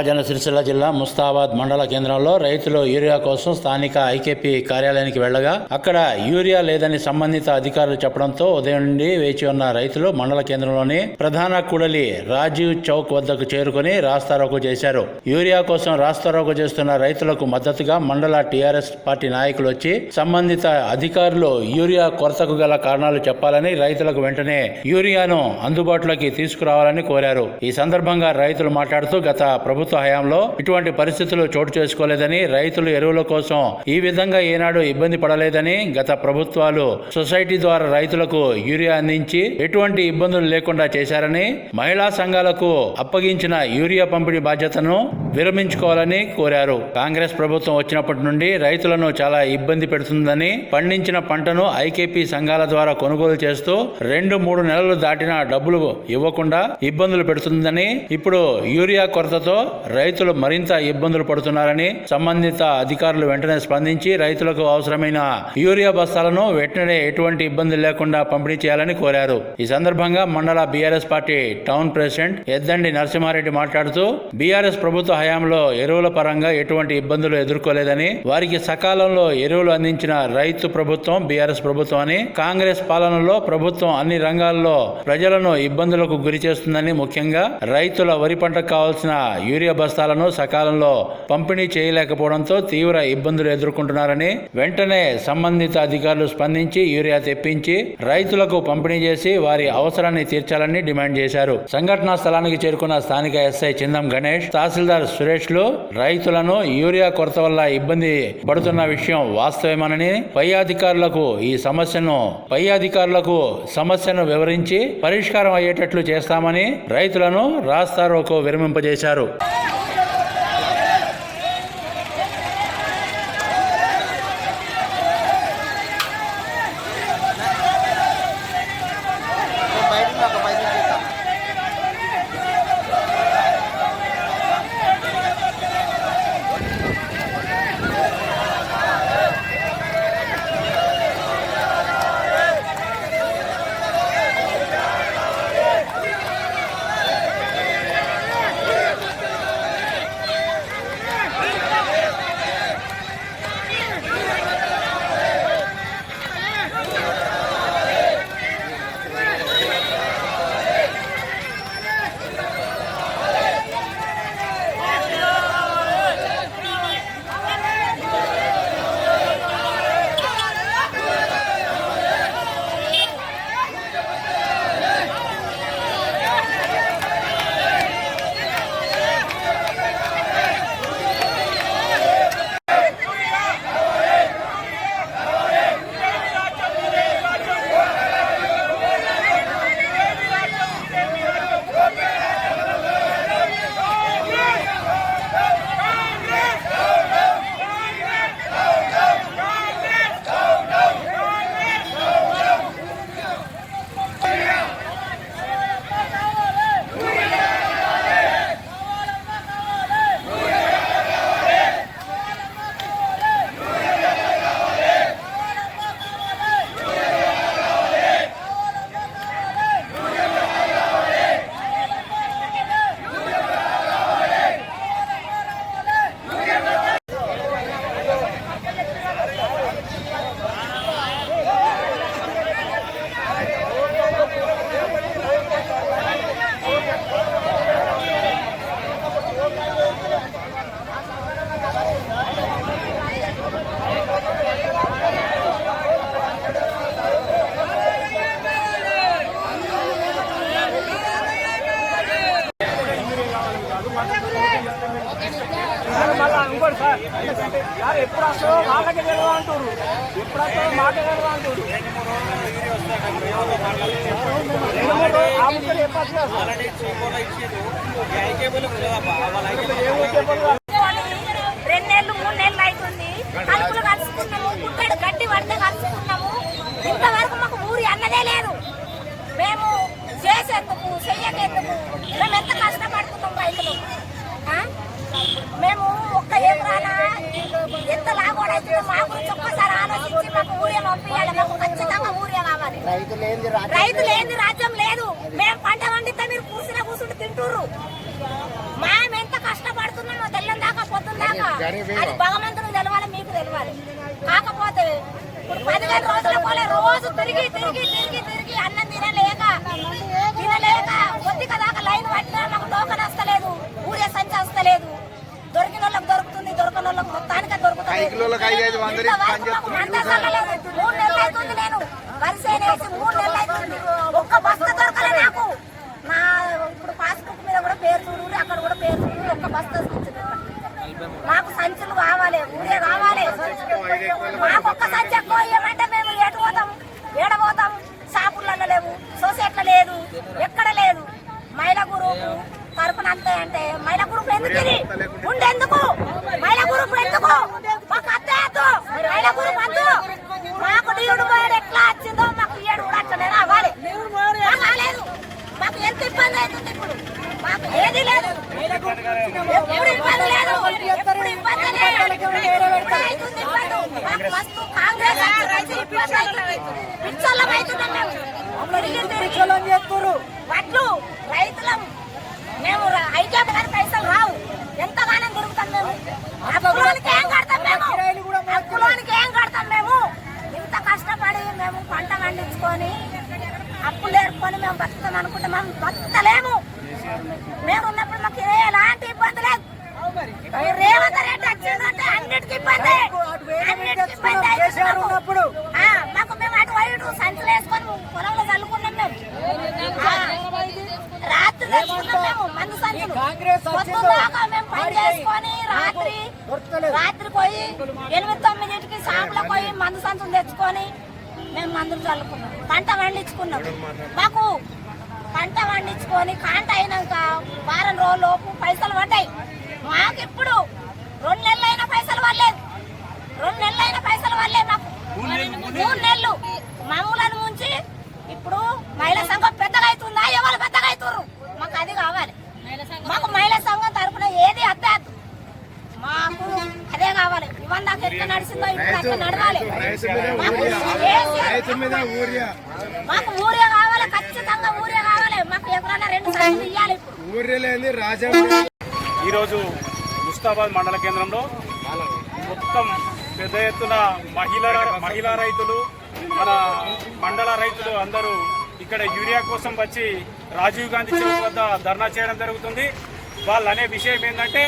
రాజన్న సిరిసిల్ల జిల్లా ముస్తాబాద్ మండల కేంద్రంలో రైతులు యూరియా కోసం స్థానిక ఐకేపీ కార్యాలయానికి వెళ్ళగా అక్కడ యూరియా లేదని సంబంధిత అధికారులు చెప్పడంతో ఉదయం నుండి వేచి ఉన్న రైతులు మండల కేంద్రంలోని ప్రధాన కూడలి రాజీవ్ చౌక్ వద్దకు చేరుకుని రాస్తారోకు చేశారు. యూరియా కోసం రాస్తారోకు చేస్తున్న రైతులకు మద్దతుగా మండల టీఆర్ఎస్ పార్టీ నాయకులు వచ్చి సంబంధిత అధికారులు యూరియా కొరతకు గల కారణాలు చెప్పాలని రైతులకు వెంటనే యూరియాను అందుబాటులోకి తీసుకురావాలని కోరారు. ఈ సందర్భంగా రైతులు మాట్లాడుతూ గత ప్రభుత్వ హయాంలో ఇటువంటి పరిస్థితులు చోటు చేసుకోలేదని రైతులు ఎరువుల కోసం ఈ విధంగా ఏనాడు ఇబ్బంది పడలేదని గత ప్రభుత్వాలు సొసైటీ ద్వారా రైతులకు యూరియా అందించి ఎటువంటి ఇబ్బందులు లేకుండా చేశారని మహిళా సంఘాలకు అప్పగించిన యూరియా పంపిణీ బాధ్యతను విరమించుకోవాలని కోరారు. కాంగ్రెస్ ప్రభుత్వం వచ్చినప్పటి నుండి రైతులను చాలా ఇబ్బంది పెడుతుందని పండించిన పంటను ఐకేపీ సంఘాల ద్వారా కొనుగోలు చేస్తూ రెండు మూడు నెలలు దాటిన డబ్బులు ఇవ్వకుండా ఇబ్బందులు పెడుతుందని ఇప్పుడు యూరియా కొరతతో రైతులు మరింత ఇబ్బందులు పడుతున్నారని సంబంధిత అధికారులు వెంటనే స్పందించి రైతులకు అవసరమైన యూరియా బస్తాలను వెంటనే ఎటువంటి ఇబ్బంది లేకుండా పంపిణీ చేయాలని కోరారు. ఈ సందర్భంగా మండల BRS party town president Eddandi Narasimhareddy మాట్లాడుతూ బీఆర్ఎస్ ప్రభుత్వ హయాంలో ఎరువుల పరంగా ఎటువంటి ఇబ్బందులు ఎదుర్కోలేదని వారికి సకాలంలో ఎరువులు అందించిన రైతు ప్రభుత్వం బీఆర్ఎస్ ప్రభుత్వం అని కాంగ్రెస్ పాలనలో ప్రభుత్వం అన్ని రంగాల్లో ప్రజలను ఇబ్బందులకు గురి చేస్తుందని ముఖ్యంగా రైతుల వరి పంటకు కావాల్సిన యూరియా బస్తాలను సకాలంలో పంపిణీ చేయలేకపోవడంతో తీవ్ర ఇబ్బందులు ఎదుర్కొంటున్నారని వెంటనే సంబంధిత అధికారులు స్పందించి యూరియా తెప్పించి రైతులకు పంపిణీ చేసి వారి అవసరాన్ని తీర్చాలని డిమాండ్ చేశారు. సంఘటనా స్థలానికి చేరుకున్న స్థానిక ఎస్ఐ చిందం గణేష్ తహసీల్దార్ సురేష్లు రైతులను యూరియా కొరత వల్ల ఇబ్బంది పడుతున్న విషయం వాస్తవమేనని పై అధికారులకు ఈ సమస్యను పై అధికారులకు సమస్యను వివరించి పరిష్కారం అయ్యేటట్లు చేస్తామని రైతులను రాస్తారోకో విరమింపజేశారు. మళ్ళా ఇంకోటి సార్. సార్ ఎప్పుడు వస్తుందో మాటకి తెలియదు అంటారు ఎప్పుడు వస్తుందో మాట తెలియదు అంటారు రెండు మూడు చెప్పచ్చు కదా సార్. ఏం చెప్పదు నెలలు అవుతుంది కలుపులు కలుసుకున్నాము పడితే కలుసుకున్నాము ఇంతవరకు మాకు ఊరి అన్నదే లేదు. మేము చేసేందుకు చెయ్యకేందుకు మేము ఎంత కష్టపడుతున్నాం రైతులు మేము ఒక్క ఎకరాన ఎంత లాగోడైతుందో మా గురించి ఒక్కసారి ఆలోచించి మాకు ఊరే పంపించాలి. మాకు ఖచ్చితంగా ఊరే కావాలి. రైతులు ఏంది రాజ్యం లేదు. మేము పంట పండితే మీరు కూర్చుని కూర్చుంటే తింటుర్రు. మేము ఎంత కష్టపడుతున్నామో తెల్లం దాకా పొద్దున్న దాకా అది భగవంతునికి తెలవాలి మీకు తెలవాలి. కాకపోతే ఇప్పుడు పదిహేను రోజుల పోలే రోజు తిరిగి తిరిగి తిరిగి తిరిగి అన్నం తినలేక తినలేక కొద్దిగా దాకా లైన్ పట్టినా మాకు టోకన్ వస్తలేదు ఊరే సంచి వస్తలేదు దొరికిన వాళ్ళకి దొరుకుతుంది దొరకని వాళ్ళకి మొత్తానికి దొరుకుతుంది ఐదు ఐదు వందలు పని మూడు నెలలు అవుతుంది నేను. వేసి మూడు నెలలు అవుతుంది. ఒక్క బస్తా దొరకలే నాకు. నా ఇప్పుడు పాస్బుక్ మీద కూడా పేరు చూడు అక్కడ కూడా పేరు చూడు ఒక్క బస్తా మాకు సంచులు కావాలి ఊరే కావాలి మాకు ఒక్క సంచి ఎక్కువ ఇవ్వమంటే మేము ఎటు పోతాం ఏడ పోతాం షాపులలో లేవు సొసైటీలో లేదు ఎక్కడ లేదు మహిళా గ్రూపు తరపున అంతే అంటే మహిళా గ్రూప్ ఎందుకు ఇది ఉండేందుకు మహిళా గ్రూప్ ఎందుకు మాకు అద్దెద్దు మహిళా గ్రూప్ వద్దు మాకు నీడు పోయాడు ఎట్లా వచ్చిందో మాకు ఏడు కూడా అట్లనే రావాలి మాకు రాలేదు మాకు ఎంత ఇబ్బంది అవుతుంది ఇప్పుడు మాకు ఏది లేదు ఎప్పుడు ఇబ్బంది లేదు ఎప్పుడు ఇబ్బంది లేదు ఎప్పుడు అవుతుంది ఇబ్బంది మాకు మస్తు కాంగ్రెస్ వచ్చి ఇబ్బంది అవుతుంది పిచ్చోళ్ళం అవుతున్నాం మేము పిచ్చోళ్ళం చేస్తున్నారు వడ్లు రైతులం మేము ఐక్యత కానీ పైసలు రావు ఎంతగానం దొరుకుతాం మేము అప్పులోనికి ఏం కడతాం మేము అప్పులోనికి ఏం కడతాం మేము ఇంత కష్టపడి మేము పంట పండించుకొని అప్పులు ఏర్కొని మేము బతుకుతాం అనుకుంటే మేము బతుకుతలేము మేము ఉన్నప్పుడు మాకు ఎలాంటి ఇబ్బంది లేదు. రేవంత్ రెడ్డి వచ్చిందంటే అన్నిటికీ ఇబ్బంది. అన్నిటికీ ఇబ్బంది అవుతుంది మాకు. మేము అటు వైపు సంచులు వేసుకొని పొలంలో చల్లుకున్నాం మేము. ఆ, రాత్రి తెచ్చుకున్నాం మేము మందు సంచులు. పొద్దుదాకా మేము పని చేసుకొని రాత్రి రాత్రి పోయి ఎనిమిది తొమ్మిదింటికి షాపులో పోయి మందు సంచులు తెచ్చుకొని మేము మందులు చల్లుకున్నాం. పంట పండించుకున్నాం. మాకు పంట పండించుకొని కాంట అయినాక వారం రోజుల లోపు పైసలు పడ్డాయి. మాకు ఇప్పుడు రెండు నెలలు అయిన పైసలు పడలేదు. రెండు నెలలు అయిన పైసలు పడలేదు మాకు. మూడు నెలలు. మమ్మలను ముంచి ఇప్పుడు మహిళా సంఘం పెద్దగా అవుతుందా ఎవరు పెద్దగా అవుతున్నారు మాకు అది కావాలి. మాకు మహిళా సంఘం తరఫున ఏది అద్దాదు మాకు అదే కావాలి. ఇవన్న దాకా ఎట్లా నడిచిందో ఇప్పుడు అట్లా నడవాలి. మాకు ఊరే కావాలి ఖచ్చితంగా ఊరే కావాలి. మాకు ఎక్కడన్నా రెండు సార్లు ఇవ్వాలి ఇప్పుడు. ఊర్లేని ఈరోజు ముస్తాబాద్ మండల కేంద్రంలో మొత్తం పెద్ద ఎత్తున మహిళల మహిళా రైతులు మన మండల రైతులు అందరూ ఇక్కడ యూరియా కోసం వచ్చి రాజీవ్ గాంధీ చౌక్ వద్ద ధర్నా చేయడం జరుగుతుంది. వాళ్ళు అనే విషయం ఏంటంటే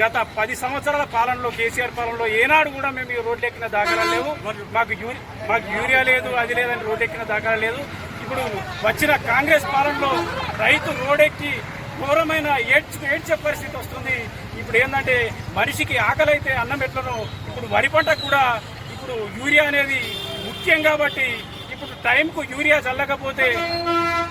గత పది సంవత్సరాల పాలనలో కేసీఆర్ పాలనలో ఏనాడు కూడా మేము ఈ రోడ్డు ఎక్కిన దాఖలా లేవు. మాకు యూ మాకు యూరియా లేదు అది లేదని రోడ్డు ఎక్కిన దాఖలా లేదు ఇప్పుడు వచ్చిన కాంగ్రెస్ పాలనలో రైతు రోడెక్కి ఘోరమైన ఏడ్చు ఏడ్చే పరిస్థితి వస్తుంది. ఇప్పుడు ఏంటంటే మనిషికి ఆకలి అయితే అన్నం ఎట్లనో ఇప్పుడు వరి పంటకు కూడా ఇప్పుడు యూరియా అనేది ముఖ్యం కాబట్టి ఇప్పుడు టైంకు యూరియా చల్లకపోతే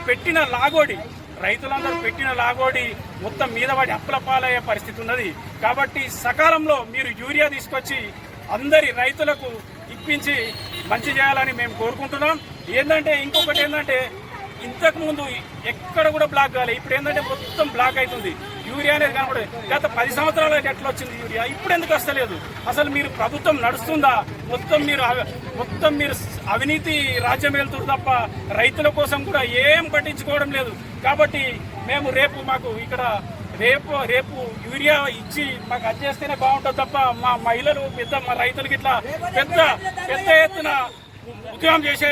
పెట్టిన లాగోడి రైతులందరూ పెట్టిన లాగోడి మొత్తం మీద పడి అప్పుల పాలయ్యే పరిస్థితి ఉన్నది. కాబట్టి సకాలంలో మీరు యూరియా తీసుకొచ్చి అందరి రైతులకు ఇప్పించి మంచి చేయాలని మేము కోరుకుంటున్నాం. ఏంటంటే ఇంకొకటి ఏంటంటే ఇంతకు ముందు ఎక్కడ కూడా బ్లాక్ కాలే. ఇప్పుడు ఏంటంటే మొత్తం బ్లాక్ అవుతుంది. యూరియా అనేది కనబడదు గత పది సంవత్సరాల ఎట్లా వచ్చింది యూరియా? ఇప్పుడు ఎందుకు వస్తలేదు? అసలు మీరు ప్రభుత్వం నడుస్తుందా? మొత్తం మీరు మొత్తం మీరు అవినీతి రాజ్యం వెళ్తుంది తప్ప రైతుల కోసం కూడా ఏం పట్టించుకోవడం లేదు. కాబట్టి మేము రేపు మాకు ఇక్కడ రేపు రేపు యూరియా ఇచ్చి మాకు అది చేస్తేనే బాగుంటుంది తప్ప మా మహిళలు పెద్ద మా రైతులకి ఇట్లా పెద్ద పెద్ద ఎత్తున ఉద్యమం చేసే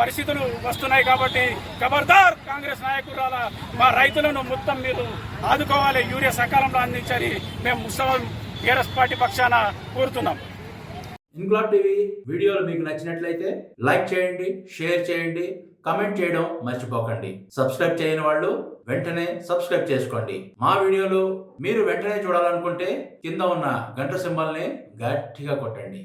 పరిస్థితులు వస్తున్నాయి కాబట్టి ఖబర్దార్ కాంగ్రెస్ నాయకురాల మా రైతులను మొత్తం మీరు ఆదుకోవాలి. యూరియా సకాలంలో అందించాలి. మేము ముసలం టీఆర్ఎస్ పార్టీ పక్షాన కోరుతున్నాం. ఇన్క్లాబ్ టీవీ వీడియోలు మీకు నచ్చినట్లయితే లైక్ చేయండి షేర్ చేయండి కమెంట్ చేయడం మర్చిపోకండి. సబ్స్క్రైబ్ చేయని వాళ్ళు వెంటనే సబ్స్క్రైబ్ చేసుకోండి. మా వీడియోలు మీరు వెంటనే చూడాలనుకుంటే కింద ఉన్న గంట సింబల్ని గట్టిగా కొట్టండి.